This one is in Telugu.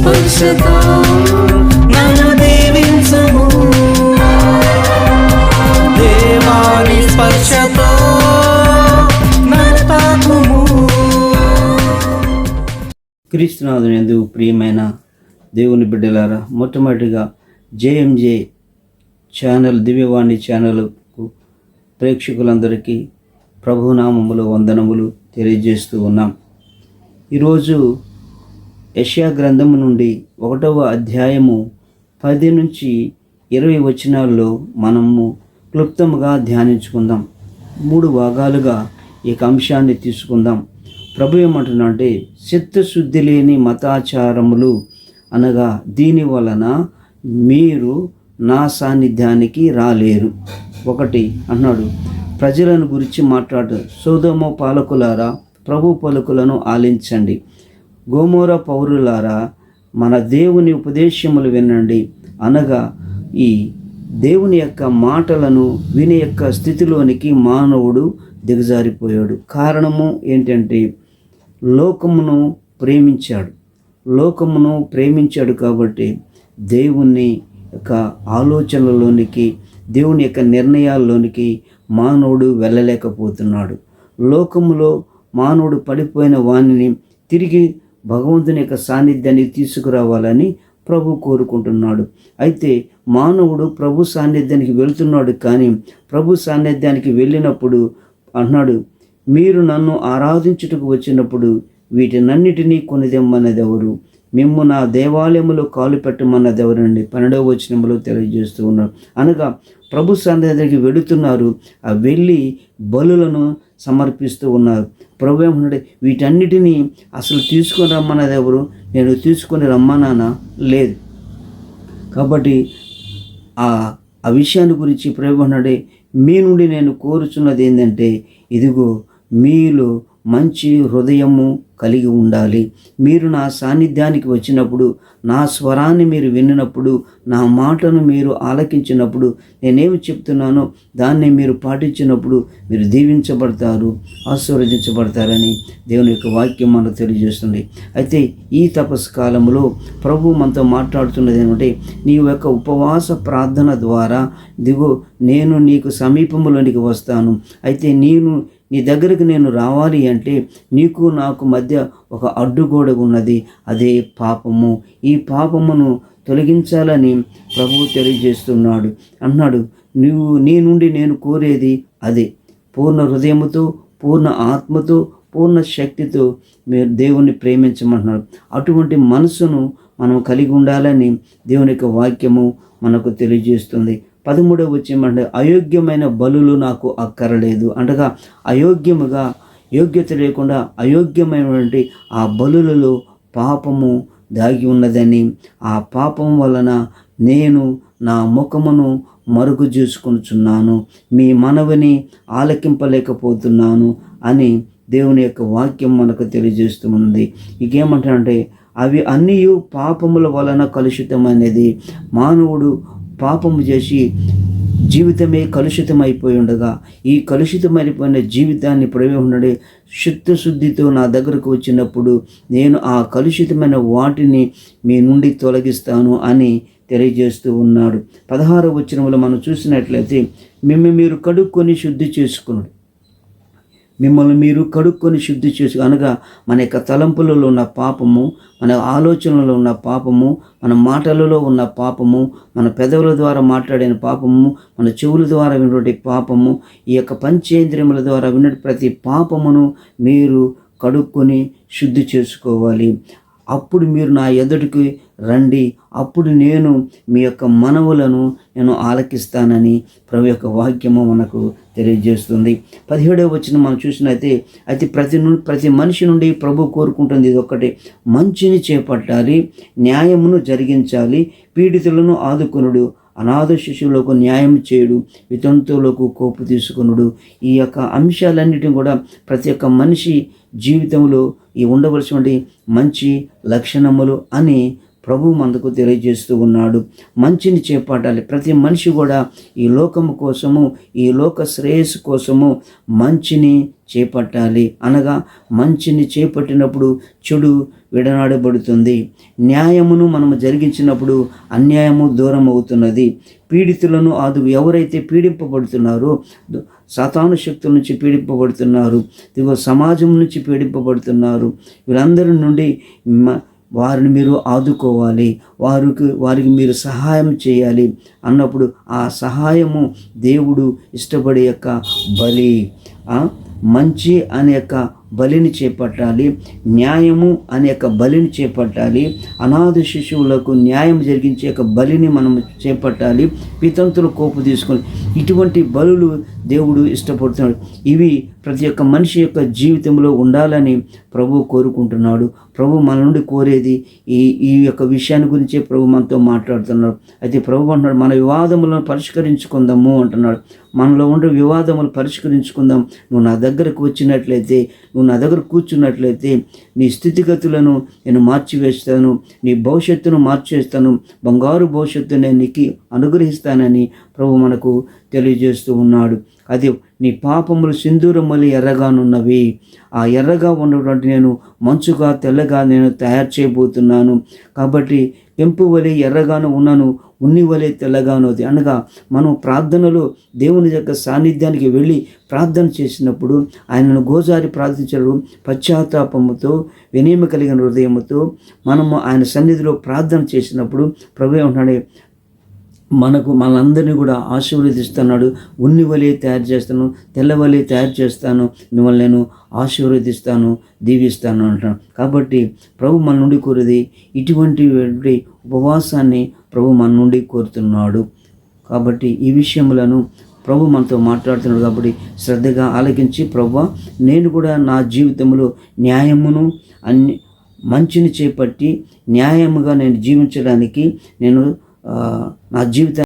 స్పర్శతో నన్ను దీవించము. దేవాని స్పర్శతో క్రీస్తునాథుని ఎందుకు ప్రియమైన దేవుని బిడ్డలారా మొట్టమొదటిగా జేఎంజే ఛానల్ దివ్యవాణి ఛానల్కు ప్రేక్షకులందరికీ ప్రభునామములు వందనములు తెలియజేస్తూ ఉన్నాం. ఈరోజు యష్యా గ్రంథము నుండి ఒకటవ అధ్యాయము పది నుంచి ఇరవై వచనాల్లో మనము క్లుప్తముగా ధ్యానించుకుందాం. మూడు భాగాలుగా ఈ అంశాన్ని తీసుకుందాం. ప్రభు ఏమంటున్నాడంటే చిత్తశుద్ధి లేని మతాచారములు అనగా దీని వలన మీరు నా సాన్నిధ్యానికి రాలేరు. ఒకటి అన్నాడు ప్రజలను గురించి మాట్లాడు. సోదమ పాలకులారా ప్రభు పలుకులను ఆలించండి. గోమూర పౌరులారా మన దేవుని ఉపదేశములు వినండి. అనగా ఈ దేవుని యొక్క మాటలను విని యొక్క స్థితిలోనికి మానవుడు దిగజారిపోయాడు. కారణము ఏంటంటే లోకమును ప్రేమించాడు. లోకమును ప్రేమించాడు కాబట్టి దేవుని యొక్క ఆలోచనలోనికి దేవుని యొక్క నిర్ణయాల్లోనికి మానవుడు వెళ్ళలేకపోతున్నాడు. లోకములో మానవుడు పడిపోయిన వాణిని తిరిగి భగవంతుని యొక్క సాన్నిధ్యానికి తీసుకురావాలని ప్రభు కోరుకుంటున్నాడు. అయితే మానవుడు ప్రభు సాన్నిధ్యానికి వెళ్తున్నాడు కానీ ప్రభు సాన్నిధ్యానికి వెళ్ళినప్పుడు అన్నాడు మీరు నన్ను ఆరాధించుటకు వచ్చినప్పుడు వీటినన్నిటినీ కొనిదెమ్మనేది ఎవరు మిమ్ము నా దేవాలయములో కాలు పెట్టమన్నది ఎవరండి పన్నెండవ వచనంలో తెలియజేస్తూ ఉన్నారు అనగా ప్రభు సన్నిధికి వెళుతున్నారు ఆ వెళ్ళి బలులను సమర్పిస్తూ ఉన్నారు. ప్రభు ఏమంటే వీటన్నిటినీ అసలు తీసుకొని రమ్మన్నది ఎవరు నేను తీసుకొని రమ్మన్నానా లేదు. కాబట్టి ఆ ఆ విషయాన్ని గురించి ప్రభు అన్నాడే మీ నుండి నేను కోరుచున్నది ఏంటంటే ఇదిగో మీలో మంచి హృదయము కలిగి ఉండాలి. మీరు నా సాన్నిధ్యానికి వచ్చినప్పుడు నా స్వరాన్ని మీరు విన్నప్పుడు నా మాటను మీరు ఆలకించినప్పుడు నేనేమి చెప్తున్నానో దాన్ని మీరు పాటించినప్పుడు మీరు దీవించబడతారు ఆశీర్వదించబడతారని దేవుని యొక్క వాక్యం మనకు తెలియజేస్తుంది. అయితే ఈ తపస్సు కాలంలో ప్రభు మనతో మాట్లాడుతున్నది ఏమంటే నీ యొక్క ఉపవాస ప్రార్థన ద్వారా దిగో నేను నీకు సమీపంలోనికి వస్తాను. అయితే నేను నీ దగ్గరకు నేను రావాలి అంటే నీకు నాకు మధ్య ఒక అడ్డుగోడ ఉన్నది. అదే పాపము. ఈ పాపమును తొలగించాలని ప్రభువు తెలియజేస్తున్నాడు. అన్నాడు నువ్వు నీ నుండి నేను కోరేది అదే. పూర్ణ హృదయముతో పూర్ణ ఆత్మతో పూర్ణ శక్తితో మీరు దేవుణ్ణి ప్రేమించమంటున్నారు అటువంటి మనసును మనం కలిగి ఉండాలని దేవుని యొక్క వాక్యము మనకు తెలియజేస్తుంది. పదమూడవ వచ్చేమంటే అయోగ్యమైన బలులు నాకు అక్కరలేదు. అనగా అయోగ్యముగా యోగ్యత లేకుండా అయోగ్యమైనటువంటి ఆ బలులలో పాపము దాగి ఉన్నదని ఆ పాపం వలన నేను నా ముఖమును మరుగు చూసుకొనుచున్నాను మీ మనవిని ఆలకింపలేకపోతున్నాను అని దేవుని యొక్క వాక్యం మనకు తెలియజేస్తూ ఉంది ఇంకేమంటారంటే అవి అన్నీ పాపముల వలన కలుషితమైనది. మానవుడు పాపము చేసి జీవితమే కలుషితమైపోయి ఉండగా ఈ కలుషితమైపోయిన జీవితాన్ని ప్రవేశుడే శుద్ధశుద్ధితో నా దగ్గరకు వచ్చినప్పుడు నేను ఆ కలుషితమైన వాటిని మీ నుండి తొలగిస్తాను అని తెలియజేస్తూ ఉన్నాడు. పదహారు వచనంలో మనం చూసినట్లయితే మిమ్మల్ని మీరు కడుక్కొని శుద్ధి చేసుకున్నాడు మిమ్మల్ని మీరు కడుక్కొని శుద్ధి చేసి అనగా మన యొక్క తలంపులలో ఉన్న పాపము మన ఆలోచనలో ఉన్న పాపము మన మాటలలో ఉన్న పాపము మన పెదవుల ద్వారా మాట్లాడిన పాపము మన చెవుల ద్వారా వినటువంటి పాపము ఈ యొక్క పంచేంద్రియముల ద్వారా విన్న ప్రతి పాపమును మీరు కడుక్కొని శుద్ధి చేసుకోవాలి. అప్పుడు మీరు నా ఎదుటికి రండి. అప్పుడు నేను మీ యొక్క మనవులను నేను ఆలకిస్తానని ప్రభు యొక్క వాక్యము మనకు తెలియజేస్తుంది. పదిహేడవ వచ్చిన మనం చూసినైతే అయితే ప్రతి ప్రతి మనిషి నుండి ప్రభు కోరుకుంటుంది ఇది ఒకటి మంచిని చేపట్టాలి న్యాయమును జరిగించాలి పీడితులను ఆదుకునుడు. అనాథ శిశువులకు న్యాయం చేయుడు వితంతువులకు కోపు తీసుకొనుడు. ఈ యొక్క అంశాలన్నిటిని కూడా ప్రతి ఒక్క మనిషి జీవితంలో ఈ ఉండవలసినటువంటి మంచి లక్షణములు అని ప్రభు మనకు తెలియజేస్తూ ఉన్నాడు. మంచిని చేపట్టాలి. ప్రతి మనిషి కూడా ఈ లోకము కోసము ఈ లోక శ్రేయస్సు కోసము మంచిని చేపట్టాలి. అనగా మంచిని చేపట్టినప్పుడు చెడు విడనాడబడుతుంది. న్యాయమును మనము జరిగించినప్పుడు అన్యాయము దూరం అవుతున్నది పీడితులను ఆదు ఎవరైతే పీడింపబడుతున్నారో దు- సాతాను శక్తుల నుంచి పీడింపబడుతున్నారు. ఇదిగో సమాజం నుంచి పీడింపబడుతున్నారు. వీళ్ళందరి నుండి మ- వారిని మీరు ఆదుకోవాలి. వారికి వారికి మీరు సహాయం చేయాలి అన్నప్పుడు ఆ సహాయము దేవుడు ఇష్టపడే యొక్క బలి మంచి అనే యొక్క బలిని చేపట్టాలి. న్యాయము అనే యొక్క బలిని చేపట్టాలి. అనాథ శిశువులకు న్యాయం జరిగించే యొక్క బలిని మనం చేపట్టాలి. పితంతులు కోపు తీసుకొని ఇటువంటి బలులు దేవుడు ఇష్టపడుతున్నాడు. ఇవి ప్రతి ఒక్క మనిషి యొక్క జీవితంలో ఉండాలని ప్రభు కోరుకుంటున్నాడు. ప్రభు మన నుండి కోరేది ఈ ఈ యొక్క విషయాన్ని గురించే ప్రభు మనతో మాట్లాడుతున్నాడు. అయితే ప్రభు అంటున్నాడు మన వివాదములను పరిష్కరించుకుందాము అంటున్నాడు. మనలో ఉండే వివాదములు పరిష్కరించుకుందాం. నువ్వు నా దగ్గరకు వచ్చినట్లయితే నువ్వు నా దగ్గర కూర్చున్నట్లయితే నీ స్థితిగతులను నేను మార్చివేస్తాను నీ భవిష్యత్తును మార్చేస్తాను బంగారు భవిష్యత్తు నేను నీకు అనుగ్రహిస్తానని ప్రభు మనకు తెలియజేస్తూ ఉన్నాడు. అది నీ పాపములు సింధూరములు ఎర్రగానున్నవి. ఆ ఎర్రగా ఉన్నటువంటి నేను మంచుగా తెల్లగా నేను తయారు చేయబోతున్నాను. కాబట్టి పెంపు వలె ఎర్రగాను ఉన్నాను ఉన్ని వలె తెల్లగాను అది. అనగా మనం ప్రార్థనలో దేవుని యొక్క సాన్నిధ్యానికి వెళ్ళి ప్రార్థన చేసినప్పుడు ఆయనను గోజారి ప్రార్థించడం పశ్చాత్తాపముతో వినయమ కలిగిన హృదయముతో మనము ఆయన సన్నిధిలో ప్రార్థన చేసినప్పుడు ప్రభు ఏమంటాడే మనకు మనందరినీ కూడా ఆశీర్వదిస్తున్నాడు. ఉన్ని వలె తయారు చేస్తాను తెల్లవలే తయారు చేస్తాను మిమ్మల్ని నేను ఆశీర్వదిస్తాను దీవిస్తాను అంటాను కాబట్టి ప్రభు మన నుండి కోరేది ఇటువంటి ఉపవాసాన్ని ప్రభు మన నుండి కోరుతున్నాడు. కాబట్టి ఈ విషయములను ప్రభు మనతో మాట్లాడుతున్నాడు కాబట్టి శ్రద్ధగా ఆలకించి ప్రభు నేను కూడా నా జీవితంలో న్యాయమును అన్ని మంచిని చేపట్టి న్యాయముగా నేను జీవించడానికి నేను నా జీవితాన్ని